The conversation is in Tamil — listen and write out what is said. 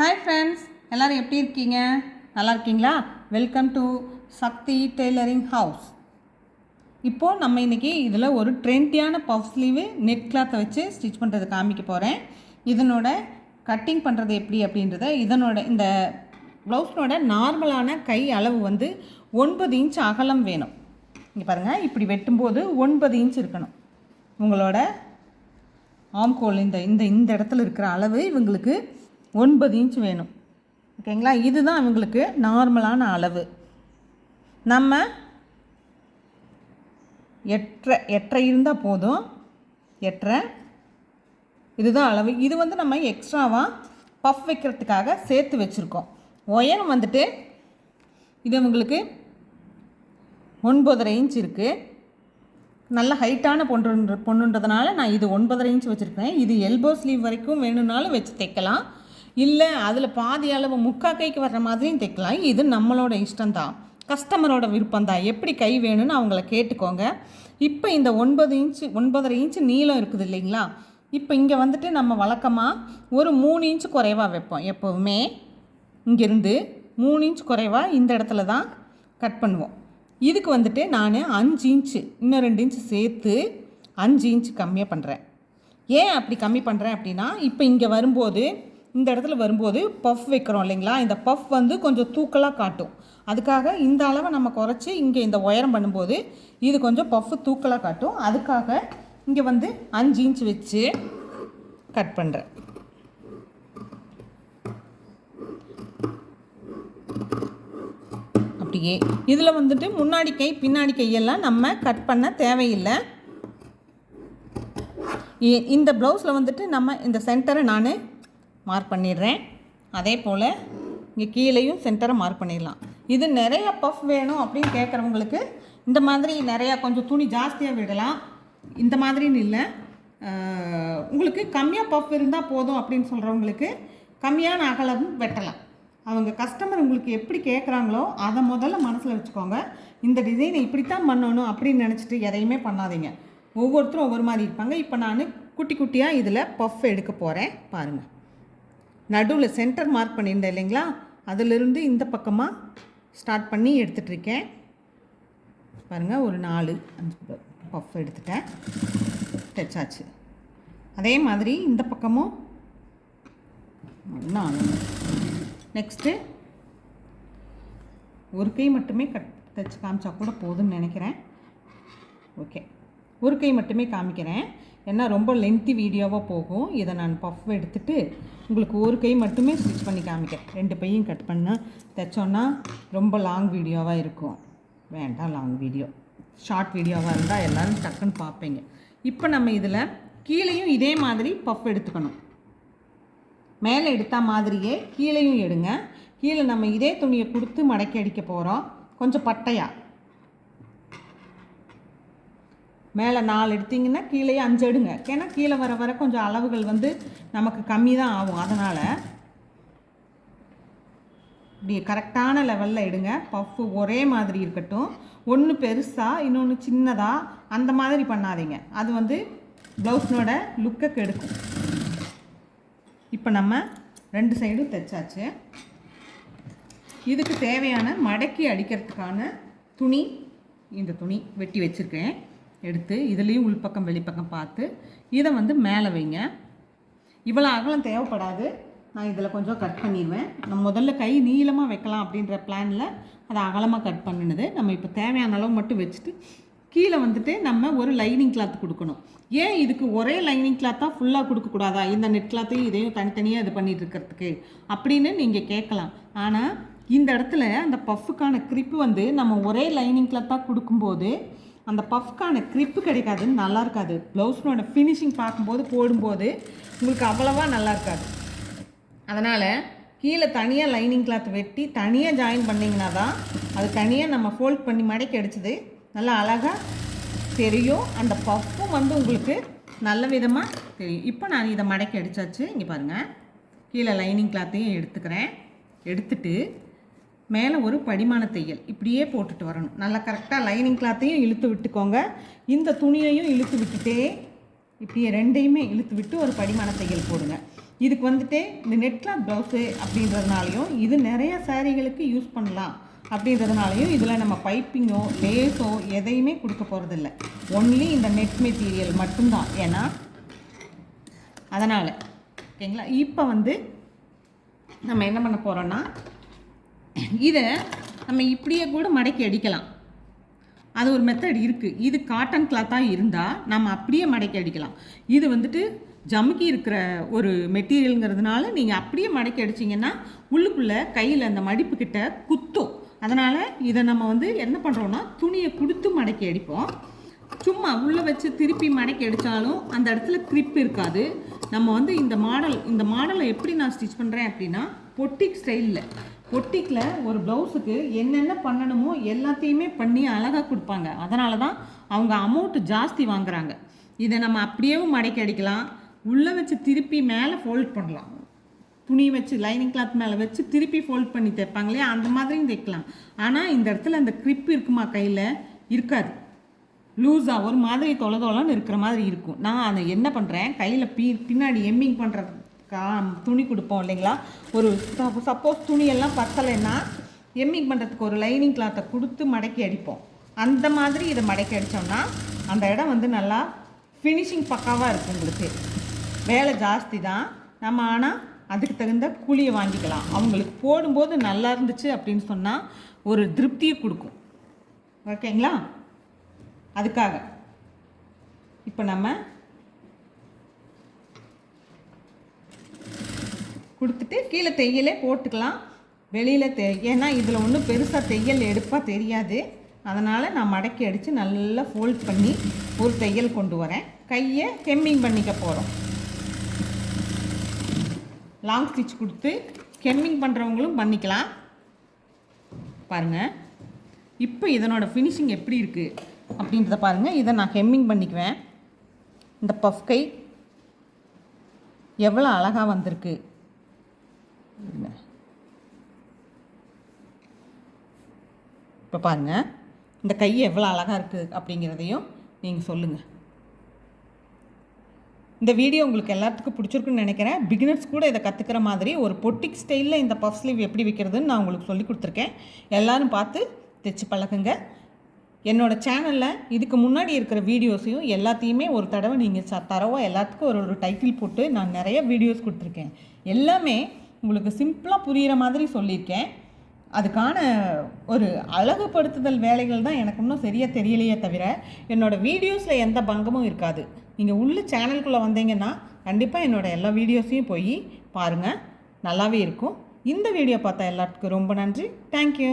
ஹாய் ஃப்ரெண்ட்ஸ் எல்லோரும் எப்படி இருக்கீங்க? நல்லா இருக்கீங்களா? Welcome to Sakthi tailoring house இப்போது நம்ம இன்றைக்கி இதில் ஒரு ட்ரெண்டியான பஃப் ஸ்லீவு நெட் கிளாத்தை வச்சு ஸ்டிச் பண்ணுறது காமிக்க போகிறேன் இதனோட கட்டிங் பண்ணுறது எப்படி அப்படின்றத இதனோட இந்த ப்ளவுஸனோட நார்மலான கை அளவு வந்து ஒன்பது இன்ச் அகலம் வேணும். இங்கே பாருங்கள் இப்படி வெட்டும்போது ஒன்பது இன்ச் இருக்கணும். உங்களோட ஆம்கோல் இந்த இந்த இந்த இடத்துல இருக்கிற அளவு இவங்களுக்கு ஒன்பது இன்ச் வேணும். ஓகேங்களா இதுதான் இவங்களுக்கு நார்மலான அளவு. நம்ம எட்டரை எட்டரை இருந்தால் போதும். எட்டரை. இதுதான் அளவு. இது வந்து நம்ம எக்ஸ்ட்ராவாக பஃப் வைக்கிறதுக்காக சேர்த்து வச்சுருக்கோம். ஒயரம் வந்துட்டு இது உங்களுக்கு ஒன்பதரை இன்ச் இருக்குது நல்ல ஹைட்டான பொண்ணு பொண்ணுன்றதுனால நான் இது ஒன்பதரை இன்ச் வச்சுருக்கேன் இது எல்போ ஸ்லீவ் வரைக்கும் வேணும்னாலும் வச்சு தைக்கலாம். இல்லை அதில் பாதி அளவு முக்கா கைக்கு வர்ற மாதிரியும் தைக்கலாம். இது நம்மளோட இஷ்டம்தான். கஸ்டமரோட விருப்பம் தான் எப்படி கை வேணும்னு அவங்கள கேட்டுக்கோங்க. இப்போ இந்த ஒன்பது இன்ச்சு ஒன்பதரை இன்ச்சு நீளம் இருக்குது இல்லைங்களா? இப்போ இங்கே வந்துட்டு நம்ம வழக்கமாக ஒரு மூணு இன்ச்சு குறைவாக வைப்போம். எப்போவுமே இங்கேருந்து மூணு இன்ச் குறைவாக இந்த இடத்துல தான் கட் பண்ணுவோம். இதுக்கு வந்துட்டு நான் அஞ்சு இன்ச்சு இன்னும் ரெண்டு இன்ச்சு சேர்த்து அஞ்சு இன்ச்சு கம்மியாக பண்ணுறேன் ஏன் அப்படி கம்மி பண்ணுறேன் அப்படின்னா இப்போ இங்கே வரும்போது இந்த இடத்துல வரும்போது பஃப் வைக்கிறோம் இல்லைங்களா? இந்த பஃப் வந்து கொஞ்சம் தூக்கலாக காட்டும். அதுக்காக இந்த அளவை நம்ம குறைச்சி இங்கே இந்த உயரம் பண்ணும்போது இது கொஞ்சம் பஃப் தூக்கலாக காட்டும். அதுக்காக இங்கே வந்து அஞ்சு இன்ச் வச்சு கட் பண்ணுறேன் அப்படியே. இதில் வந்துட்டு முன்னாடி கை பின்னாடி கையெல்லாம் நம்ம கட் பண்ண தேவையில்லை. இந்த ப்ளவுஸில் வந்துட்டு நம்ம இந்த சென்டரை நான் மார்க் பண்ணிடுறேன். அதே போல் இங்கே கீழேயும் சென்டரை மார்க் பண்ணிடலாம். இது நிறைய பஃப் வேணும் அப்படின்னு கேட்குறவங்களுக்கு இந்த மாதிரி நிறையா கொஞ்சம் துணி ஜாஸ்தியாக விடலாம். இந்த மாதிரின்னு இல்லை. உங்களுக்கு கம்மியாக பஃப் இருந்தால் போதும் அப்படின்னு சொல்கிறவங்களுக்கு கம்மியான அகலம் வெட்டலாம். அவங்க கஸ்டமர் உங்களுக்கு எப்படி கேட்குறாங்களோ அதை முதல்ல மனசில் வச்சுக்கோங்க. இந்த டிசைனை இப்படித்தான் பண்ணணும் அப்படின்னு நினச்சிட்டு எதையுமே பண்ணாதீங்க. ஒவ்வொருத்தரும் ஒவ்வொரு மாதிரி இருப்பாங்க. இப்போ நான் குட்டி குட்டியாக இதில் பஃப் எடுக்க போகிறேன் பாருங்கள் நடுவில் சென்டர் மார்க் பண்ணியிருந்தேன் இல்லைங்களா? அதிலிருந்து இந்த பக்கமாக ஸ்டார்ட் பண்ணி எடுத்துகிட்டு இருக்கேன் பாருங்கள் ஒரு நாலு அஞ்சு பஃப் எடுத்துட்டேன். தைச்சாச்சு அதே மாதிரி இந்த பக்கமும் நாலு. நெக்ஸ்ட்டு ஒரு கை மட்டுமே கட் தைச்சு காமிச்சா கூட போதும்னு நினைக்கிறேன். ஓகே ஒரு கை மட்டுமே காமிக்கிறேன். ஏன்னா ரொம்ப லென்த்தி வீடியோவாக போகும். இதை நான் பஃப் எடுத்துட்டு உங்களுக்கு ஒரு கை மட்டுமே ஸ்டிச் பண்ணி காமிக்கிறேன். ரெண்டு பையும் கட் பண்ண தைச்சோன்னா ரொம்ப லாங் வீடியோவாக இருக்கும். வேண்டாம் லாங் வீடியோ ஷார்ட் வீடியோவாக இருந்தால் எல்லோரும் டக்குன்னு பார்ப்பீங்க. இப்போ நம்ம இதில் கீழேயும் இதே மாதிரி பஃப் எடுத்துக்கணும். மேலே எடுத்த மாதிரியே கீழேயும் எடுங்க. கீழே நம்ம இதே துணியை கொடுத்து மடக்கி அடிக்க போகிறோம் கொஞ்சம் பட்டையாக மேலே நாலு எடுத்தீங்கன்னா கீழே அஞ்சு எடுங்க. ஏன்னா கீழே வர வர கொஞ்சம் அளவுகள் வந்து நமக்கு கம்மி தான் ஆகும். அதனால் இப்படி கரெக்டான லெவலில் எடுங்க. பஃப்பு ஒரே மாதிரி இருக்கட்டும். ஒன்று பெருசாக இன்னொன்று சின்னதாக அந்த மாதிரி பண்ணாதீங்க. அது வந்து ப்ளவுஸ்னோட லுக்கை கெடுக்கும். இப்போ நம்ம ரெண்டு சைடும் தைச்சாச்சு. இதுக்கு தேவையான மடக்கி அடிக்கிறதுக்கான துணி இந்த துணி வெட்டி வச்சுருக்கேன். எடுத்து இதுலேயும் உள்பக்கம் வெளிப்பக்கம் பார்த்து இதை வந்து மேலே வைங்க. இவ்வளோ அகலம் தேவைப்படாது. நான் இதில் கொஞ்சம் கட் பண்ணிடுவேன். நம்ம முதல்ல கை நீளமாக வைக்கலாம் அப்படின்ற பிளானில் அதை அகலமாக கட் பண்ணினது. நம்ம இப்போ தேவையான அளவு மட்டும் வச்சுட்டு கீழே வந்துட்டு நம்ம ஒரு லைனிங் கிளாத் கொடுக்கணும். ஏன் இதுக்கு ஒரே லைனிங் கிளாத்தாக ஃபுல்லாக கொடுக்கக்கூடாதா இந்த நெட் கிளாத்தையும் இதையும் தனித்தனியாக இது பண்ணிட்டு இருக்கிறதுக்கு அப்படின்னு நீங்கள் கேட்கலாம். ஆனால் இந்த இடத்துல அந்த பஃப்புக்கான கிரிப்பு வந்து நம்ம ஒரே லைனிங் கிளாத்தாக கொடுக்கும்போது அந்த பஃப்க்கான கிரிப்பு கிடைக்காது நல்லா இருக்காது. ப்ளவுஸ்னோட ஃபினிஷிங் பார்க்கும்போது போடும்போது உங்களுக்கு அவ்வளவா நல்லா இருக்காது. அதனால் கீழே தனியாக லைனிங் கிளாத் வெட்டி தனியாக ஜாயின் பண்ணிங்கன்னா தான் அது தனியாக நம்ம ஃபோல்ட் பண்ணி மடக்கி அடிச்சது நல்லா அழகாக தெரியும். அந்த பஃப்பும் வந்து உங்களுக்கு நல்ல விதமாக தெரியும். இப்போ நான் இதை மடக்கி அடித்தாச்சு இங்கே பாருங்கள் கீழே லைனிங் கிளாத்தையும் எடுத்துக்கிறேன். எடுத்துட்டு மேலே ஒரு படிமான தையல். இப்படியே போட்டுட்டு வரணும். நல்லா கரெக்டாக லைனிங் கிளாத்தையும் இழுத்து விட்டுக்கோங்க. இந்த துணியையும் இழுத்து விட்டுட்டே இப்படியே ரெண்டையுமே இழுத்து விட்டு ஒரு படிமான தையல் போடுங்க. இதுக்கு வந்துட்டு இந்த நெட் கிளாத் ப்ளவுஸு அப்படின்றதுனாலையும் இது நிறைய சாரீகளுக்கு யூஸ் பண்ணலாம் அப்படின்றதுனாலையும் இதில் நம்ம பைப்பிங்கோ லேஸோ எதையுமே கொடுக்க போகிறதில்ல ஒன்லி இந்த நெட் மெட்டீரியல் மட்டும்தான். ஏன்னா அதனால். ஓகேங்களா? இப்போ வந்து நம்ம என்ன பண்ண போகிறோன்னா இதை நம்ம இப்படியே கூட மடக்கி அடிக்கலாம். அது ஒரு மெத்தட் இருக்குது இது காட்டன் கிளாத்தாக இருந்தால் நம்ம அப்படியே மடக்கி அடிக்கலாம். இது வந்துட்டு ஜமுக்கி இருக்கிற ஒரு மெட்டீரியலுங்கிறதுனால நீங்கள் அப்படியே மடக்கி அடிச்சிங்கன்னா உள்ளுக்குள்ளே கையில் அந்த மடிப்பு கிட்ட குத்தும். அதனால் இதை நம்ம வந்து என்ன பண்ணுறோன்னா துணியை கொடுத்து மடக்கி அடிப்போம். சும்மா உள்ளே வச்சு திருப்பி மடக்கி அடித்தாலும் அந்த இடத்துல கிரிப் இருக்காது. நம்ம வந்து இந்த மாடல் இந்த மாடலை எப்படி நான் ஸ்டிச் பண்ணுறேன் அப்படின்னா பொட்டிக் ஸ்டைலில் ஒட்டிக்கில் ஒரு ப்ளவுஸுக்கு என்னென்ன பண்ணணுமோ எல்லாத்தையுமே பண்ணி அழகாக கொடுப்பாங்க. அதனால தான் அவங்க அமௌண்ட்டு ஜாஸ்தி வாங்குறாங்க. இதை நம்ம அப்படியேவும் மடக்கி அடிக்கலாம். உள்ளே வச்சு திருப்பி மேலே ஃபோல்ட் பண்ணலாம். துணி வச்சு லைனிங் கிளாத் மேலே வச்சு திருப்பி ஃபோல்ட் பண்ணி தைப்பாங்க இல்லையா? அந்த மாதிரியும் தைக்கலாம். ஆனால் இந்த இடத்துல அந்த கிரிப் இருக்குமா கையில்? இருக்காது. லூஸாக ஒரு மாதிரி தொலை தொலைன்னு இருக்கிற மாதிரி இருக்கும். நான் அதை என்ன பண்ணுறேன் கையில் பி பின்னாடி எம்மிங் கா துணி கொடுப்போம் இல்லைங்களா? ஒரு சப்போஸ் துணியெல்லாம் பத்தலைன்னா எம்மிங் பண்ணுறதுக்கு ஒரு லைனிங் கிளாத்தை கொடுத்து மடக்கி அடிப்போம். அந்த மாதிரி இதை மடக்கி அடித்தோம்னா அந்த இடம் வந்து நல்லா ஃபினிஷிங் பக்காவாக இருக்கும் உங்களுக்கு. வேலை ஜாஸ்தி தான். நம்ம ஆனால் அதுக்கு தகுந்த கூலியை வாங்கிக்கலாம். அவங்களுக்கு போடும்போது நல்லா இருந்துச்சு அப்படின்னு சொன்னால் ஒரு திருப்தியை கொடுக்கும். ஓகேங்களா? அதுக்காக. இப்போ நம்ம கொடுத்துட்டு கீழே தையலே போட்டுக்கலாம். வெளியில் தெ ஏன்னா இதில் ஒன்றும் பெருசாக தையல் எடுப்பாக தெரியாது. அதனால் நான் மடக்கி அடித்து நல்லா ஃபோல்ட் பண்ணி ஒரு தையல் கொண்டு வரேன். கையை ஹெம்மிங் பண்ணிக்க போகிறோம் லாங் ஸ்டிச் கொடுத்து ஹெம்மிங் பண்ணுறவங்களும் பண்ணிக்கலாம். பாருங்கள் இப்போ இதனோட ஃபினிஷிங் எப்படி இருக்குது அப்படின்றத பாருங்கள் இதை நான் ஹெம்மிங் பண்ணிக்குவேன். இந்த பஃப் கை எவ்வளோ அழகாக வந்திருக்கு. இப்போ பாருங்கள் இந்த கை எவ்வளோ அழகாக இருக்குது அப்படிங்கிறதையும் நீங்கள் சொல்லுங்கள் இந்த வீடியோ உங்களுக்கு எல்லாத்துக்கும் பிடிச்சிருக்குன்னு நினைக்கிறேன். பிகினர்ஸ் கூட இதை கற்றுக்கிற மாதிரி ஒரு பொட்டிக் ஸ்டைலில் இந்த பஃப் ஸ்லீவ் எப்படி வைக்கிறதுன்னு நான் உங்களுக்கு சொல்லி கொடுத்துருக்கேன். எல்லோரும் பார்த்து தைச்சு பழகுங்க. என்னோடய சேனலில் இதுக்கு முன்னாடி இருக்கிற வீடியோஸையும் எல்லாத்தையுமே ஒரு தடவை நீங்கள் ச தரவோ எல்லாத்துக்கும் ஒரு ஒரு டைட்டில் போட்டு நான் நிறைய வீடியோஸ் கொடுத்துருக்கேன். எல்லாமே உங்களுக்கு சிம்பிளாக புரிகிற மாதிரி சொல்லியிருக்கேன். அதுக்கான ஒரு அழகுபடுத்துதல் வேலைகள் தான் எனக்கு இன்னும் சரியாக தெரியலையே தவிர என்னோடய வீடியோஸில் எந்த பங்கமும் இருக்காது. நீங்கள் உள்ள சேனலுக்குள்ளே வந்தீங்கன்னா கண்டிப்பாக என்னோடய எல்லா வீடியோஸையும் போய் பாருங்கள் நல்லாவே இருக்கும். இந்த வீடியோ பார்த்தா எல்லாத்துக்கும் ரொம்ப நன்றி. தேங்க்யூ